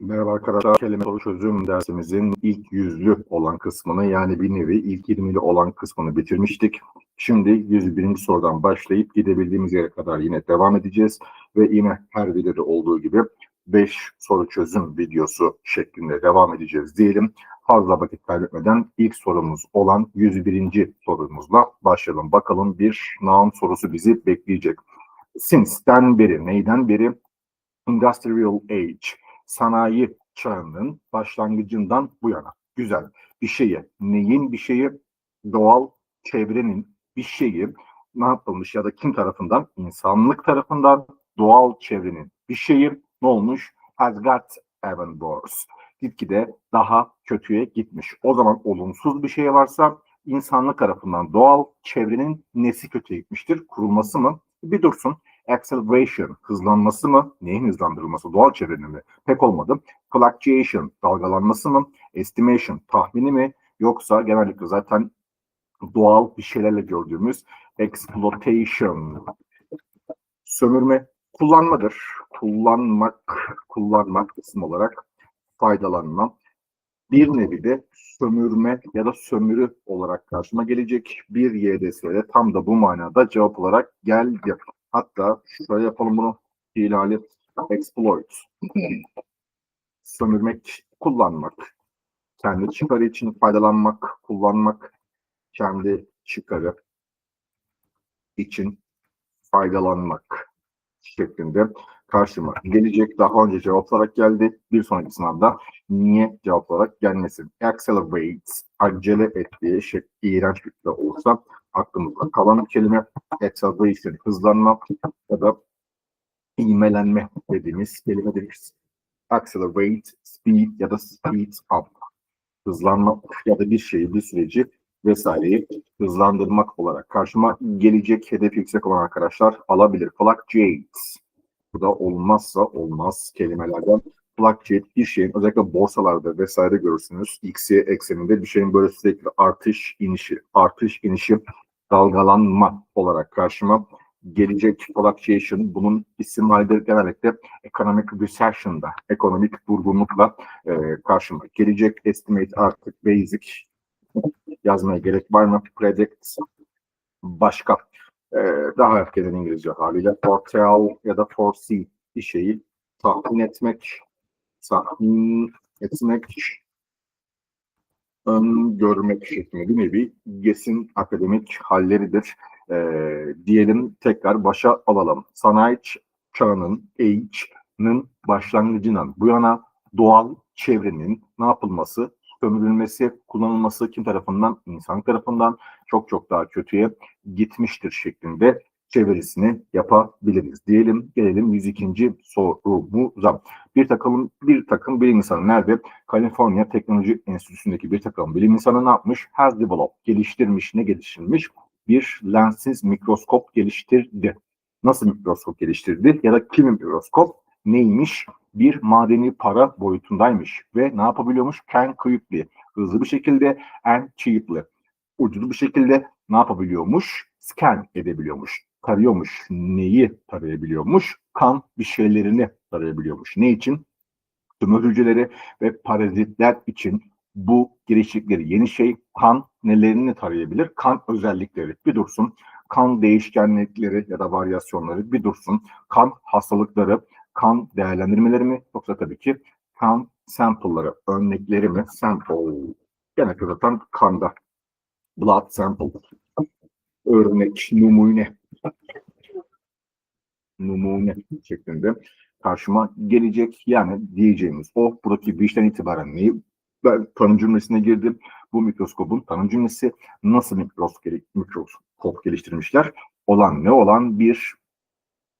Merhaba arkadaşlar. Kelime soru çözüm dersimizin ilk yüzlü olan kısmını yani bir nevi ilk 20'li olan kısmını bitirmiştik. Şimdi 101. sorudan başlayıp gidebildiğimiz yere kadar yine devam edeceğiz. Ve yine her videoda olduğu gibi 5 soru çözüm videosu şeklinde devam edeceğiz diyelim. Fazla vakit kaybetmeden ilk sorumuz olan 101. sorumuzla başlayalım. Bakalım bir noun sorusu bizi bekleyecek. Since'den beri, neyden beri? Industrial Age sanayi çağının başlangıcından bu yana. Güzel. Bir şeyi, neyin bir şeyi, doğal çevrenin bir şeyi ne yapılmış ya da kim tarafından? İnsanlık tarafından doğal çevrenin bir şeyi ne olmuş? Has got even worse. Gitgide daha kötüye gitmiş. O zaman olumsuz bir şey varsa insanlık tarafından doğal çevrenin nesi kötüye gitmiştir? Kurulması mı? Bir dursun acceleration hızlanması mı? Neyin hızlandırılması? Doğal çevrenin mi? Pek olmadı. Fluctuation dalgalanması mı? Estimation tahmini mi? Yoksa genellikle zaten doğal bir şeylerle gördüğümüz exploitation sömürme kullanmadır. Kullanmak, kullanmak isim olarak faydalanma. Bir nevi de sömürme ya da sömürü olarak karşıma gelecek bir YDS'de tam da bu manada cevap olarak geldi. Hatta şöyle yapalım bunu. İhlali exploit. Sömürmek, kullanmak. Kendi çıkarı için faydalanmak, kullanmak. Kendi çıkarı için faydalanmak şeklinde karşıma gelecek. Daha önce cevap olarak geldi. Bir sonraki sınavda niye cevap olarak gelmesin? Accelerate, acele ettiği şey iğrenç bir de olsa aklımızda kalan bir kelime acceleration, hızlanma ya da ivmelenme dediğimiz kelimedir. Accelerate, speed ya da speed up. Hızlanma ya da bir şeyi, bir süreci vesaireyi hızlandırmak olarak karşıma gelecek hedef yüksek olan arkadaşlar alabilir. Fluctuate. Bu da olmazsa olmaz kelimelerden. Fluctuate bir şeyin özellikle borsalarda vesaire görürsünüz. X, Y ekseninde bir şeyin böyle sürekli artış, inişi, artış, inişi, dalgalanma olarak karşıma gelecek fluctuation bunun isim halde genellikle economic recession'da, ekonomik durgunlukla e, karşıma gelecek. Estimate artık basic yazmaya gerek var mı? Predict başka e, daha erkenden İngilizce haliyle foretell ya da foresee bir şeyi tahmin etmek tahmin etmek ön görmek şeklinde bir nevi GES'in akademik halleridir. E, diyelim tekrar başa alalım. Sanayi çağının, Age'nin başlangıcından bu yana doğal çevrenin ne yapılması, sömürülmesi, kullanılması kim tarafından? İnsan tarafından çok çok daha kötüye gitmiştir şeklinde çevirisini yapabiliriz. Diyelim gelelim 102. sorumuza. Bir takım bir takım bilim insanı nerede? Kaliforniya Teknoloji Enstitüsü'ndeki bir takım bilim insanı ne yapmış? Has developed, geliştirmiş, ne geliştirmiş? Bir lensiz mikroskop geliştirdi. Nasıl mikroskop geliştirdi? Ya da kim mikroskop? Neymiş? Bir madeni para boyutundaymış ve ne yapabiliyormuş? Can quickly, hızlı bir şekilde and cheaply, ucuz bir şekilde ne yapabiliyormuş? Scan edebiliyormuş tarıyormuş. Neyi tarayabiliyormuş? Kan bir şeylerini tarayabiliyormuş. Ne için? Tümör hücreleri ve parazitler için bu girişikleri yeni şey kan nelerini tarayabilir? Kan özellikleri bir dursun. Kan değişkenlikleri ya da varyasyonları bir dursun. Kan hastalıkları, kan değerlendirmeleri mi? Yoksa tabii ki kan sample'ları, örnekleri mi? Sample. Genellikle zaten kanda. Blood sample. Örnek, numune numune şeklinde karşıma gelecek. Yani diyeceğimiz o buradaki bir işten itibaren neyi ben tanım cümlesine girdim. Bu mikroskopun tanım cümlesi nasıl mikroskop, mikroskop geliştirmişler? Olan ne olan bir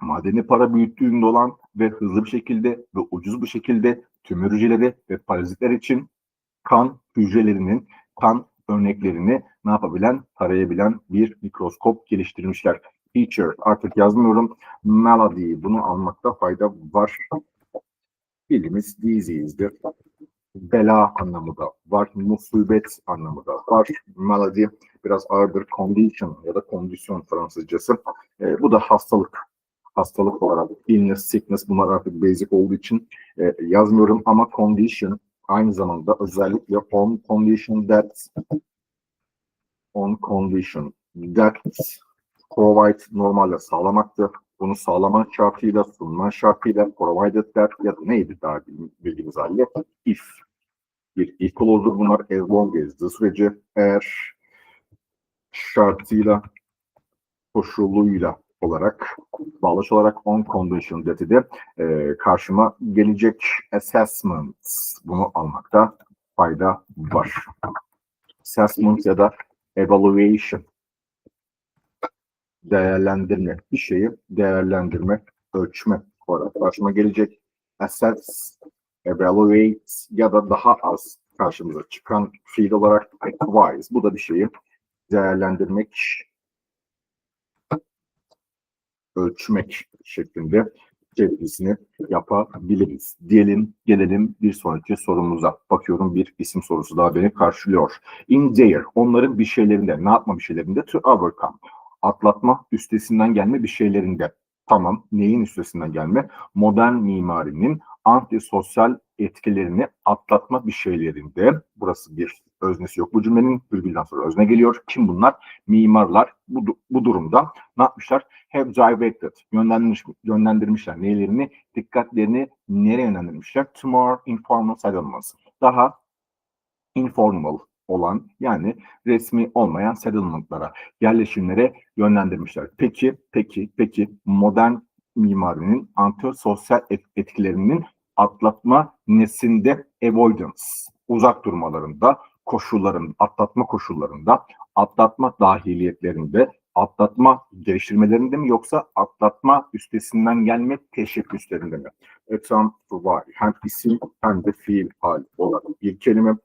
madeni para büyüttüğünde olan ve hızlı bir şekilde ve ucuz bir şekilde tümör hücreleri ve parazitler için kan hücrelerinin kan örneklerini ne yapabilen, tarayabilen bir mikroskop geliştirmişler feature artık yazmıyorum. Melody bunu almakta fayda var. Bilimiz disease'dir. Bela anlamı da var. Musibet anlamı da var. Melody biraz ağırdır. Condition ya da kondisyon Fransızcası. E, bu da hastalık hastalık olarak illness, sickness bunlar artık basic olduğu için e, yazmıyorum ama condition aynı zamanda özellikle on condition that on condition that provide normalde sağlamaktır. Bunu sağlaman şartıyla, sunman şartıyla provided that ya da neydi daha bildiğimiz halde if. Bir if clause'dur bunlar. As long as the süreci eğer şartıyla koşuluyla olarak bağlaç olarak on condition that'i de e, karşıma gelecek assessments. Bunu almakta fayda var. Assessment ya da evaluation değerlendirme bir şeyi değerlendirme ölçme olarak karşıma gelecek assess evaluate ya da daha az karşımıza çıkan fiil olarak advise bu da bir şeyi değerlendirmek ölçmek şeklinde çevirisini yapabiliriz. Diyelim gelelim bir sonraki sorumuza. Bakıyorum bir isim sorusu daha beni karşılıyor. In their, onların bir şeylerinde, ne yapma bir şeylerinde to overcome. Atlatma, üstesinden gelme bir şeylerinde. Tamam, neyin üstesinden gelme? Modern mimarinin antisosyal etkilerini atlatma bir şeylerinde. Burası bir öznesi yok. Bu cümlenin virgülden sonra özne geliyor. Kim bunlar? Mimarlar. Bu, bu durumda ne yapmışlar? Have directed. Yönlendirmiş, yönlendirmişler. Nelerini? Dikkatlerini nereye yönlendirmişler? To more informal settlements. Daha informal olan yani resmi olmayan settlement'lara, yerleşimlere yönlendirmişler. Peki, peki, peki modern mimarinin antisosyal et- etkilerinin atlatma nesinde avoidance, uzak durmalarında, koşulların, atlatma koşullarında, atlatma dahiliyetlerinde, atlatma geliştirmelerinde mi yoksa atlatma üstesinden gelme teşebbüslerinde mi? Attempt var. Hem isim hem de fiil hali olan bir kelime.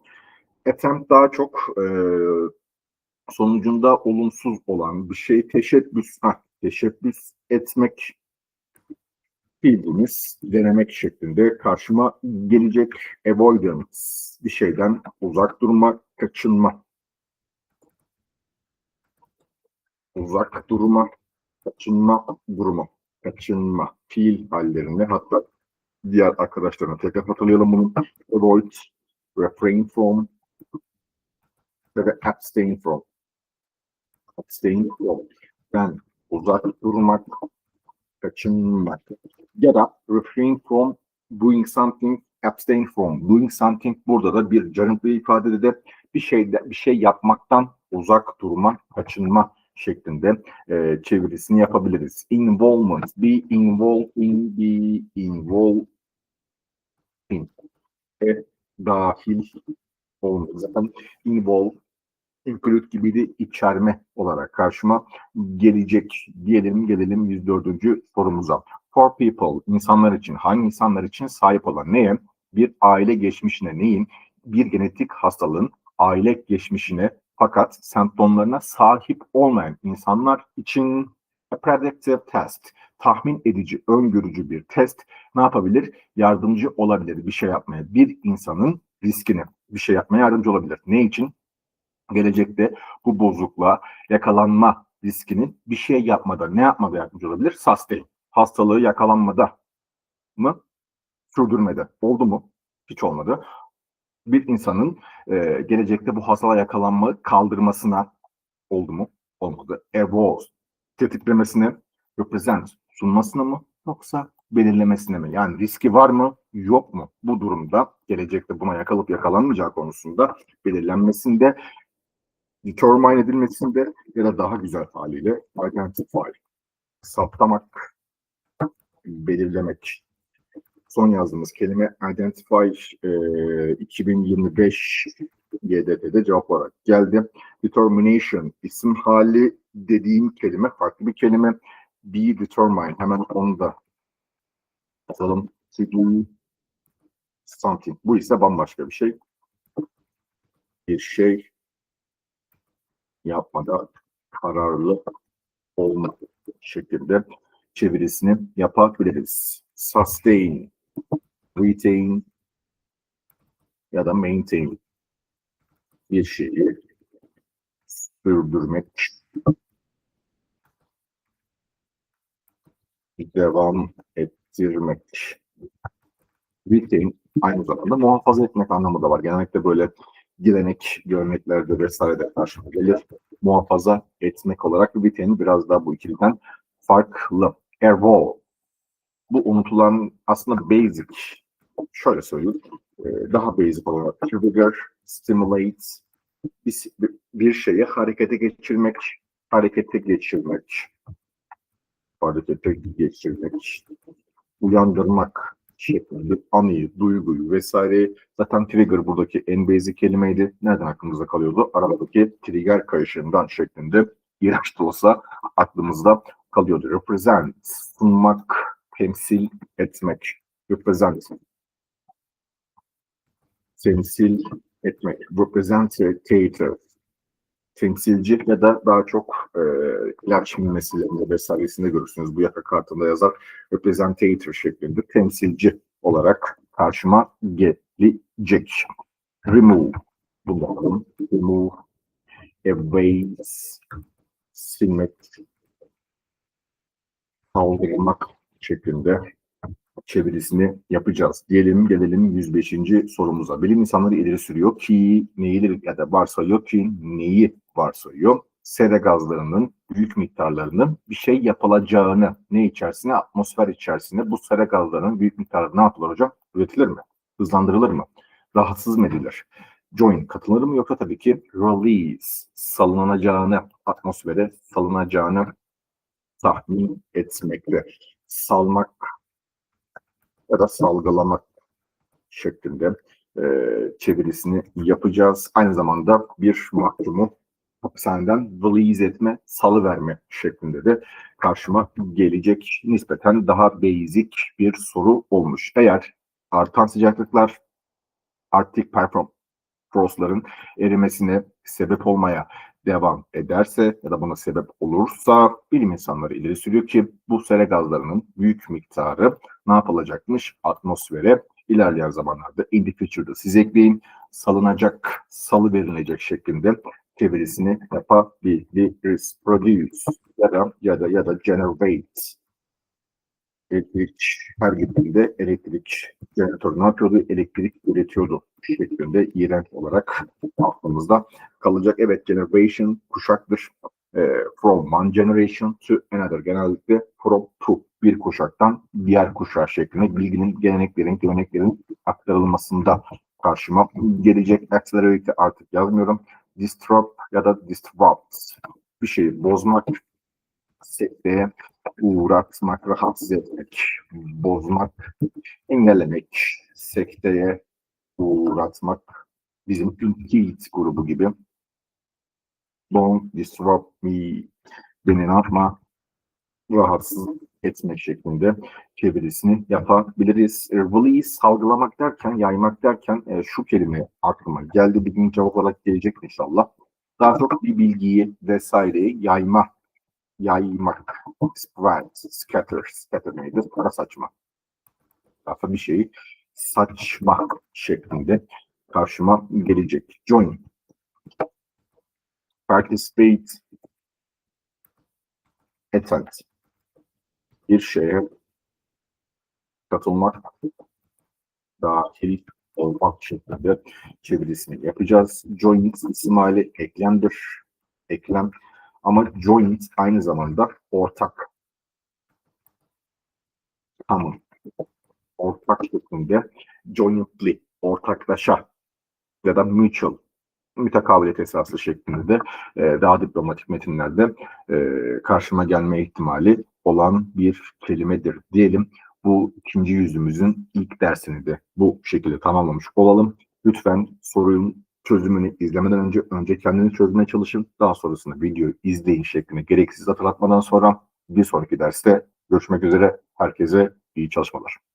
Attempt daha çok e, sonucunda olumsuz olan bir şey teşebbüs, ha, teşebbüs etmek fiilimiz denemek şeklinde karşıma gelecek avoidance bir şeyden uzak durma, kaçınma. Uzak durma, kaçınma durumu. Kaçınma fiil hallerinde hatta diğer arkadaşlarına tekrar hatırlayalım bunu. Avoid, refrain from ve abstain from. Abstain from. Ben uzak durmak, kaçınmak ya da refrain from doing something, abstain from doing something burada da bir canlı ifadede de bir şeyde bir şey yapmaktan uzak durma, kaçınma şeklinde e, çevirisini yapabiliriz. Involvement, be involved in, be involved in. E, dahil olmak. Zaten involve, include gibi de içerme olarak karşıma gelecek. Diyelim gelelim 104. sorumuza. For people, insanlar için, hangi insanlar için sahip olan neye? Bir aile geçmişine neyin? Bir genetik hastalığın aile geçmişine fakat semptomlarına sahip olmayan insanlar için a predictive test, tahmin edici, öngörücü bir test ne yapabilir? Yardımcı olabilir bir şey yapmaya. Bir insanın riskini bir şey yapmaya yardımcı olabilir. Ne için? Gelecekte bu bozukluğa yakalanma riskini bir şey yapmada, ne yapmada yardımcı olabilir? Sustain. Hastalığı yakalanmada mı? Sürdürmede. Oldu mu? Hiç olmadı. Bir insanın e, gelecekte bu hastalığa yakalanma kaldırmasına oldu mu? Olmadı. Evolve. Tetiklemesine, represent sunmasına mı? Yoksa belirlemesine mi? Yani riski var mı? Yok mu? Bu durumda gelecekte buna yakalıp yakalanmayacağı konusunda belirlenmesinde determine edilmesinde ya da daha güzel haliyle identify, saptamak, belirlemek. Son yazdığımız kelime identify e, 2025 YDT'de cevap olarak geldi. Determination isim hali dediğim kelime farklı bir kelime. Be determine hemen onu da do something. Bu ise bambaşka bir şey. Bir şey yapmada kararlı olma şeklinde çevirisini yapabiliriz. Sustain, retain ya da maintain bir şeyi sürdürmek devam ettirmek. Retain aynı zamanda muhafaza etmek anlamı da var. Genellikle böyle gelenek, göreneklerde vesairede karşıma gelir. Muhafaza etmek olarak retain biraz daha bu ikiliden farklı. Evolve. Bu unutulan aslında basic. Şöyle söyleyeyim. e, Daha basic olarak trigger, stimulate, bir, bir şeyi harekete geçirmek, harekete geçirmek, harekete geçirmek, uyandırmak şeklinde anıyı, duyguyu vesaire. Zaten trigger buradaki en basic kelimeydi. Nereden aklımızda kalıyordu? Aradaki trigger kayışından şeklinde iğrenç de olsa aklımızda kalıyordu. Represent, sunmak, temsil etmek. Represent. Temsil etmek. Representative. Temsilci ya da daha çok e, iletişim meselelerinde vesairesinde görürsünüz. Bu yaka kartında yazar. Representative şeklinde temsilci olarak karşıma gelecek. Remove. Bunu bakalım. Remove. Erase. Silmek. Kaldırmak şeklinde çevirisini yapacağız. Diyelim gelelim 105. sorumuza. Bilim insanları ileri sürüyor ki neyi ya da varsayıyor ki neyi varsayıyor? Sera gazlarının büyük miktarlarının bir şey yapılacağını ne içerisine? Atmosfer içerisine bu sera gazlarının büyük miktarları ne yapılır hocam? Üretilir mi? Hızlandırılır mı? Rahatsız mı edilir? Join katılır mı yoksa tabii ki release salınacağını atmosfere salınacağını tahmin etmekte. Salmak ya da salgılamak şeklinde e, çevirisini yapacağız. Aynı zamanda bir mahkumu hapishaneden release etme, salıverme şeklinde de karşıma gelecek nispeten daha basic bir soru olmuş. Eğer artan sıcaklıklar Arctic permafrostların erimesine sebep olmaya devam ederse ya da buna sebep olursa bilim insanları ileri sürüyor ki bu sera gazlarının büyük miktarı ne yapılacakmış? Atmosfere ilerleyen zamanlarda in the future'da siz ekleyin salınacak, salı verilecek şeklinde çevirisini yapabiliriz. Produce ya da ya da ya da generate elektrik her gittiğinde elektrik jeneratörü ne yapıyordu? Elektrik üretiyordu şeklinde iğrenç olarak aklımızda kalacak. Evet generation kuşaktır. E, from one generation to another. Genellikle from to bir kuşaktan diğer kuşağa şeklinde bilginin, geleneklerin, göreneklerin aktarılmasında karşıma gelecek. Accelerate artık yazmıyorum. Disrupt ya da disrupt bir şeyi bozmak, sekteye uğratmak, rahatsız etmek, bozmak, engellemek, sekteye uğratmak bizim Kids grubu gibi don't disrupt me beni ne rahatsız etmek şeklinde çevirisini yapabiliriz. Release salgılamak derken, yaymak derken e, şu kelime aklıma geldi. Bir gün cevap olarak gelecek inşallah. Daha çok bir bilgiyi vesaireyi yayma, yaymak, spread, scatter, scatter neydi? Para saçma. Daha bir şeyi saçma şeklinde karşıma gelecek. Join. Participate. Attend. Bir şeye katılmak, dahil olmak şeklinde çevirisini yapacağız. Join isim hali eklemdir. Eklem. Ama joint aynı zamanda ortak. Tamam. Ortak şeklinde jointly, ortaklaşa ya da mutual, mütekabiliyet esaslı şeklinde de e, daha diplomatik metinlerde e, karşıma gelme ihtimali olan bir kelimedir diyelim. Bu ikinci yüzümüzün ilk dersini de bu şekilde tamamlamış olalım. Lütfen sorunun çözümünü izlemeden önce önce kendini çözmeye çalışın. Daha sonrasında videoyu izleyin şeklinde gereksiz hatırlatmadan sonra bir sonraki derste görüşmek üzere. Herkese iyi çalışmalar.